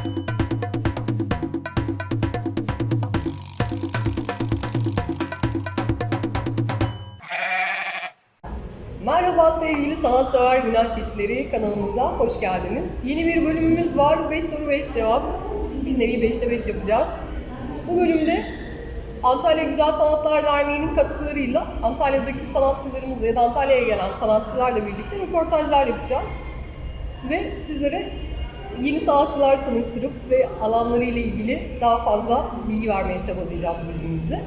Merhaba sevgili sanatsever günah keçileri kanalımıza hoş geldiniz. Yeni bir bölümümüz var. 5 soru 5 cevap. Bir nevi 5'te 5 yapacağız. Bu bölümde Antalya Güzel Sanatlar Derneği'nin katkılarıyla Antalya'daki sanatçılarımızla ya da Antalya'ya gelen sanatçılarla birlikte röportajlar yapacağız. Ve sizlere yeni sanatçılar tanıştırıp ve alanlarıyla ilgili daha fazla bilgi vermeye çabalayacağım bölümümüzde.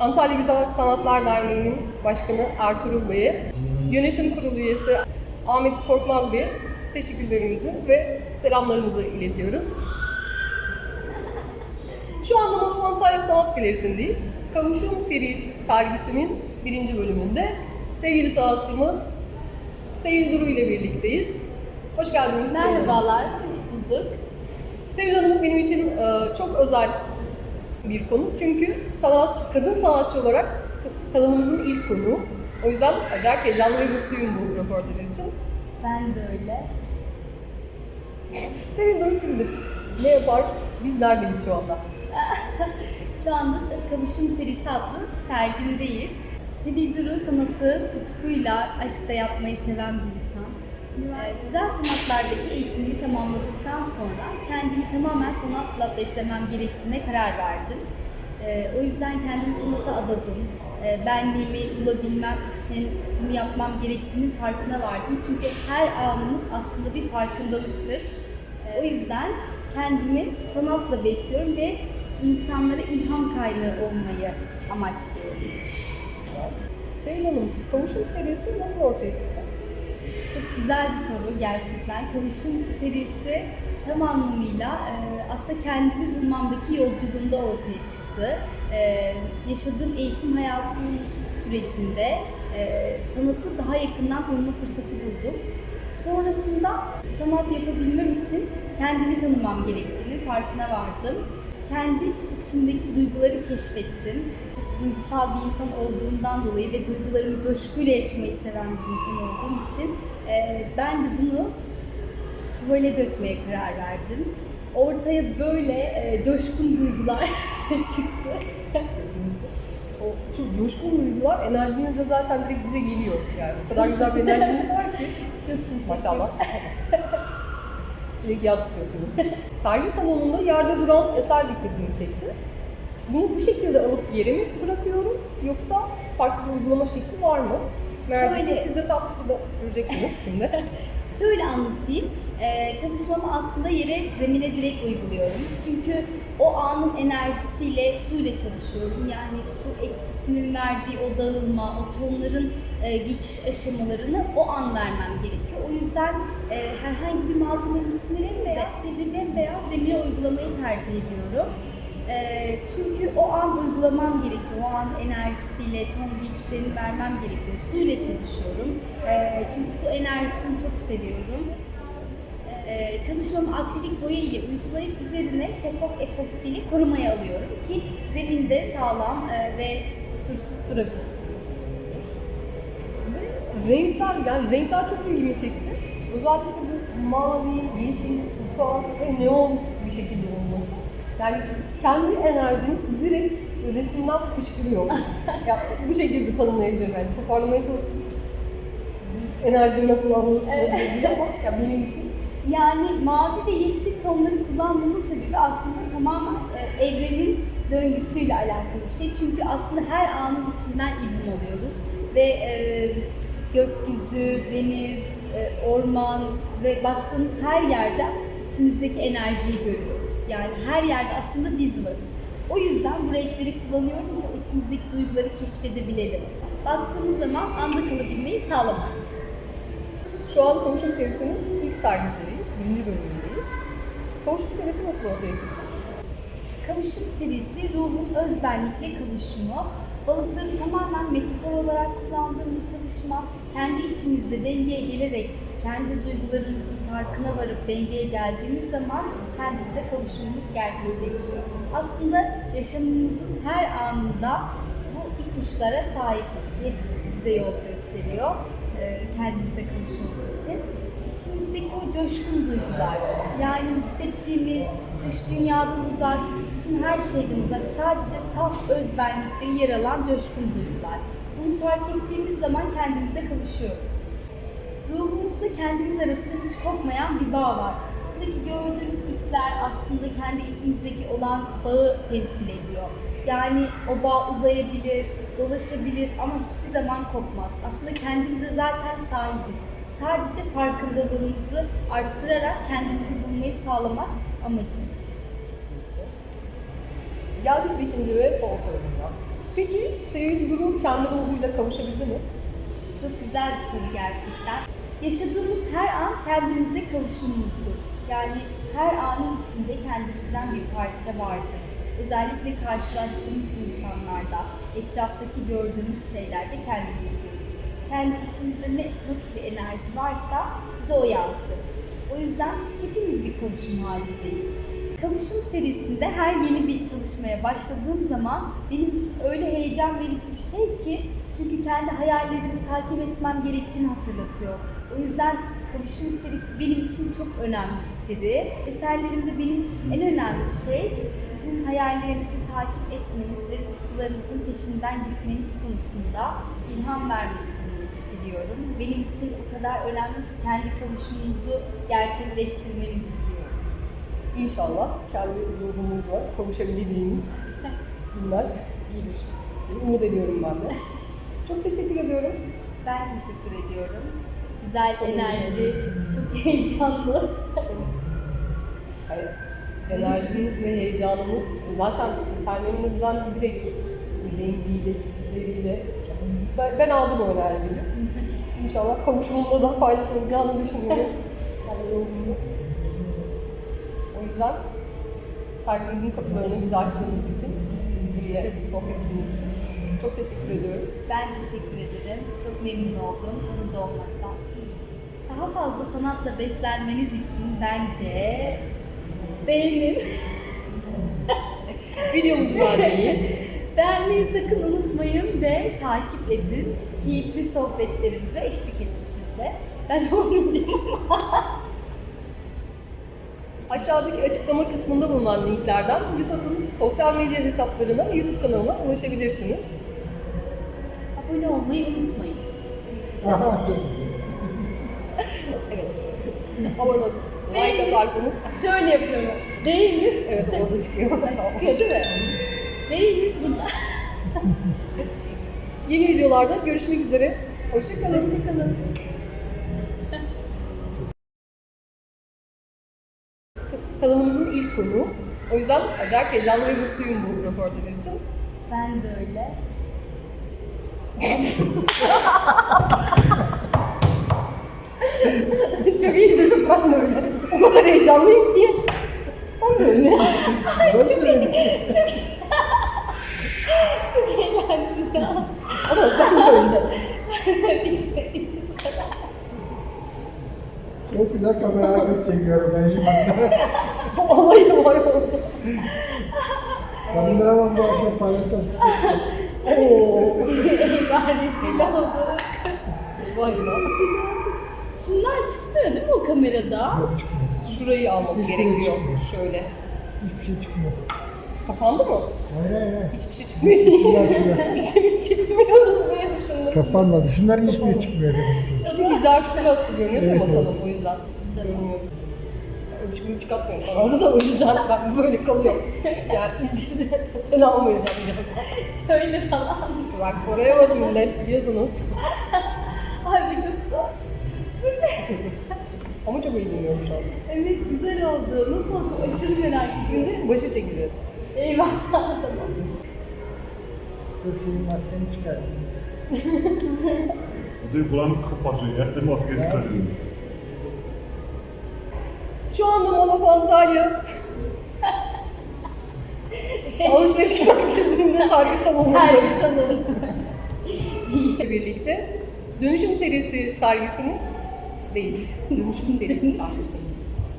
Antalya Güzel Sanatlar Derneği'nin başkanı Ertuğrul Bey'e, yönetim kurulu üyesi Ahmet Korkmaz Bey'e teşekkürlerimizi ve selamlarımızı iletiyoruz. Şu anda Moda Antalya Sanat Galerisi'ndeyiz. Kavuşum serisi sergisinin birinci bölümünde sevgili sanatçımız Sevil Duru ile birlikteyiz. Hoş geldiniz. Hanım. Merhabalar, hoş bulduk. Sevil Hanım benim için e, çok özel bir konu. Çünkü sanatçı, kadın sanatçı olarak kanalımızın ilk konuğu. O yüzden acayip heyecanlı ve mutluyum bu röportaj için. Ben de öyle. Sevil Duru kimdir? Ne yapar? Biz neredeyiz şu anda? Şu anda Kavuşum serisi adlı sergimdeyiz. Sevil Duru sanatı tutkuyla, aşkla yapmayı seven bir Güzel sanatlardaki eğitimimi tamamladıktan sonra kendimi tamamen sanatla beslemem gerektiğine karar verdim. Ee, O yüzden kendimi sanata adadım. Ee, Benliğimi bulabilmem için bunu yapmam gerektiğinin farkına vardım. Çünkü her anımız aslında bir farkındalıktır. Ee, O yüzden kendimi sanatla besliyorum ve insanlara ilham kaynağı olmayı amaçlıyorum. Sevil Hanım, Kavuşum serisi nasıl ortaya çıktı? Çok güzel bir soru gerçekten. Kavuşum serisi tam anlamıyla e, aslında kendimi bulmamdaki yolculuğumda ortaya çıktı. E, yaşadığım eğitim hayatım sürecinde e, sanatı daha yakından tanıma fırsatı buldum. Sonrasında sanat yapabilmem için kendimi tanımam gerektiğini farkına vardım. Kendi içimdeki duyguları keşfettim. Duygusal bir insan olduğumdan dolayı ve duygularımı coşkuyla yaşamayı seven bir insan olduğum için e, ben de bunu tuvale dökmeye karar verdim. Ortaya böyle e, coşkun duygular çıktı. O çok coşkun duygular, enerjiniz de zaten direkt bize geliyor. Yani o kadar güzel bir enerjiniz var ki. Çok teşekkür Maşallah. Direkt yansıtıyorsunuz. Sergi salonunda yerde duran eser dikkatimi çekti. Bunu bu şekilde alıp yere mi bırakıyoruz yoksa farklı bir uygulama şekli var mı? Merak Şöyle-. Siz de tam şurada göreceksiniz şimdi. Şöyle anlatayım. Ee, çalışmamı aslında yere, zemine direkt uyguluyorum. Çünkü o anın enerjisiyle, suyla çalışıyorum. Yani su etkisinin verdiği o dağılma, o tonların e, geçiş aşamalarını o an vermem gerekiyor. O yüzden e, herhangi bir malzemenin üstüne sevdiğim beyaz zemine uygulamayı tercih ediyorum. E, çünkü o an uygulamam gerekiyor. O an enerjisiyle, ton geçişlerini vermem gerekiyor. Suyla çalışıyorum. E, çünkü su enerjisini çok seviyorum. Ee, çalışmamı akrilik boya ile uygulayıp üzerine şeffaf epoksiyle korumaya alıyorum ki zeminde sağlam e, ve kusursuz durabilsin. Ve renkler, yani renkler çok ilgimi çekti. Özellikle bu mavi, yeşil, turkuaz ve neon bir şekilde olması. Yani kendi enerjiniz direkt resimden fışkırıyor. ya bu şekilde tanımlayabilirim yani. Toparlamaya çalıştım. Enerji nasıl anlatılabilir ama ya benim için Yani mavi ve yeşil tonları kullanmamın sebebi aslında tamamen e, evrenin döngüsüyle alakalı bir şey. Çünkü aslında her anın içinden ilham alıyoruz ve e, gökyüzü, deniz, e, orman ve baktığımız her yerde içimizdeki enerjiyi görüyoruz. Yani her yerde aslında biz varız. O yüzden bu renkleri kullanıyorum ki o içimizdeki duyguları keşfedebilelim. Baktığımız zaman anda kalabilmeyi sağlamak. Şu an Kavuşum serisinin ilk sergisindeyiz. Birinci bölümündeyiz. Kavuşum serisi nasıl ortaya çıktı? Kavuşum serisi ruhun özbenlikle kavuşumu. Balıkları tamamen metafor olarak kullandığım bir çalışma. Kendi içimizde dengeye gelerek kendi duygularımızın farkına varıp dengeye geldiğimiz zaman kendimize kavuşumumuz gerçekleşiyor. Aslında yaşamımızın her anında bu ipuçlara sahibiz. Hepsi bize yol gösteriyor e, kendimize kavuşmamız için. içimizdeki o coşkun duygular. Yani hissettiğimiz dış dünyadan uzak, bütün her şeyden uzak, sadece saf özbenlikte yer alan coşkun duygular. Bunu fark ettiğimiz zaman kendimize kavuşuyoruz. Ruhumuzda kendimiz arasında hiç kopmayan bir bağ var. Buradaki gördüğünüz ipler aslında kendi içimizdeki olan bağı temsil ediyor. Yani o bağ uzayabilir, dolaşabilir ama hiçbir zaman kopmaz. Aslında kendimize zaten sahibiz. Sadece farkındalığımızı arttırarak kendimizi bulmayı sağlamak amacım. Geldik beşinci ve son sorumuza. Peki Sevil Duru kendi ruhuyla kavuşabildi mi? Çok güzel bir soru gerçekten. Yaşadığımız her an kendimize kavuşumumuzdur. Yani her anın içinde kendimizden bir parça vardır. Özellikle karşılaştığımız insanlarda, etraftaki gördüğümüz şeylerde kendimizi görürüz. Kendi içimizde ne, nasıl bir enerji varsa bize o yansır. O yüzden hepimiz bir kavuşum halindeyiz. Kavuşum serisinde her yeni bir çalışmaya başladığım zaman benim için öyle heyecan verici bir şey ki çünkü kendi hayallerimi takip etmem gerektiğini hatırlatıyor. O yüzden Kavuşum serisi benim için çok önemli bir seri. Eserlerimde benim için en önemli şey sizin hayallerinizi takip etmeniz ve tutkularınızın peşinden gitmeniz konusunda ilham vermesini diliyorum. Benim için o kadar önemli ki kendi kavuşumunuzu gerçekleştirmenizi diliyorum. İnşallah kendi ruhumuz var, kavuşabileceğimiz günler gelir. Umut ediyorum ben de. Çok teşekkür ediyorum. Ben teşekkür ediyorum. Güzel enerji, çok heyecanlı. Hayır, enerjiniz ve heyecanınız zaten eserlerinizden direkt rengiyle, çizgileriyle ben, ben aldım o enerjiyi. İnşallah kavuşmamda da faydası olacağını düşünüyorum. Yani. O yüzden sergimizin kapılarını bize açtığınız için, bizimle sohbet ettiğiniz için çok teşekkür ediyorum. Ben teşekkür ederim. Çok memnun oldum burada olmaktan. Daha fazla sanatla beslenmeniz için bence beğenin. Videomuzu beğenmeyi, Beğenmeyi sakın unutmayın ve takip edin. Keyifli sohbetlerimize eşlik edin siz de. Ben olmayacağım. aşağıdaki açıklama kısmında bulunan linklerden Yusuf'un sosyal medya hesaplarına ve YouTube kanalına ulaşabilirsiniz. Abone olmayı unutmayın. Aha çok güzel. Evet. Abone. Like yaparsanız Şöyle yapıyorum. Beğenin. evet orada çıkıyor. Çıkıyor değil mi? Beğenin burada. Yeni videolarda görüşmek üzere. Hoşçakalın. Hoşçakalın. Kanalımızın ilk konuğu. O yüzden acayip heyecanlı ve mutluyum bu röportaj için. Ben de öyle. Çok iyi dedim ben de öyle. O kadar heyecanlıyım ki. Ben de öyle. Nasıl? Çok eğlendim ya. Ama ben de öyle. bu kadar. Çok güzel kamera arkası çekiyorum ben şu anda. Alayı var orada. Kameraman bu akşam paylaşacağım. Oo. Eyvallah oldu. Vay lan. Şunlar çıkmıyor değil mi o kamerada? Yok çıkmıyor. Şurayı alması Hiçbiri gerekiyor. çıkmıyor. Şöyle. Hiçbir şey çıkmıyor. Kapandı mı? Hayır hayır hayır. Hiçbir şey çıkmıyor değil. şunlar. Biz de mi çıkmıyoruz diye düşündüm. Kapanmadı. Şunların hiçbiri çıkmıyor. Çünkü güzel şurası görünüyor Evet, masanın evet. o yüzden. Görünüyor. Öpücük öpücük atmıyorum sana da o yüzden ben böyle kalıyorum. yani izleyiciler bir dakika. Şöyle falan. Bak oraya var millet biliyorsunuz. Ama çok iyi dinliyorum şu an. Evet güzel oldu. Nasıl oldu? Aşırı merak ediyorum. Şimdi başı çekeceğiz. Eyvallah tamam. Dur şu maskeni çıkartayım. Değil kulağını kapatıyor ya. Maske çıkarıyor. Şu anda Mola Antalya alışveriş merkezinde sergi Her salonundayız. sanırım. ile birlikte Dönüşüm serisi sergisini değil, Dönüşüm serisi.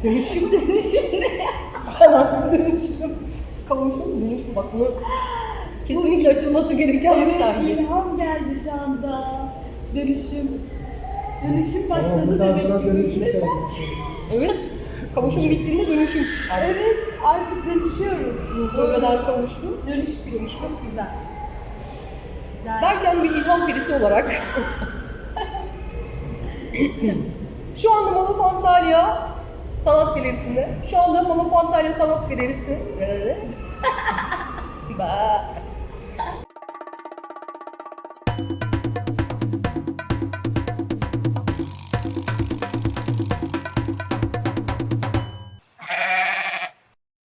Dönüşüm, dönüşüm ne? ben artık dönüştüm. Kavuşum, dönüşüm. Bak bunu kesinlikle açılması gereken bir Evet sergi. ilham geldi şu anda. Dönüşüm. Dönüşüm Ama başladı bundan demek sonra dönüşüm. Evet. Kavuşum bittiğinde dönüşüm. Artık Evet, artık dönüşüyoruz. bölgeden kavuştum. Dönüştük, çok güzel. Güzel. Derken bir ilham perisi olarak şu anda Malaf Antalya Sanat Galerisi'nde. Şu anda Malaf Antalya Sanat Galerisi. Ba-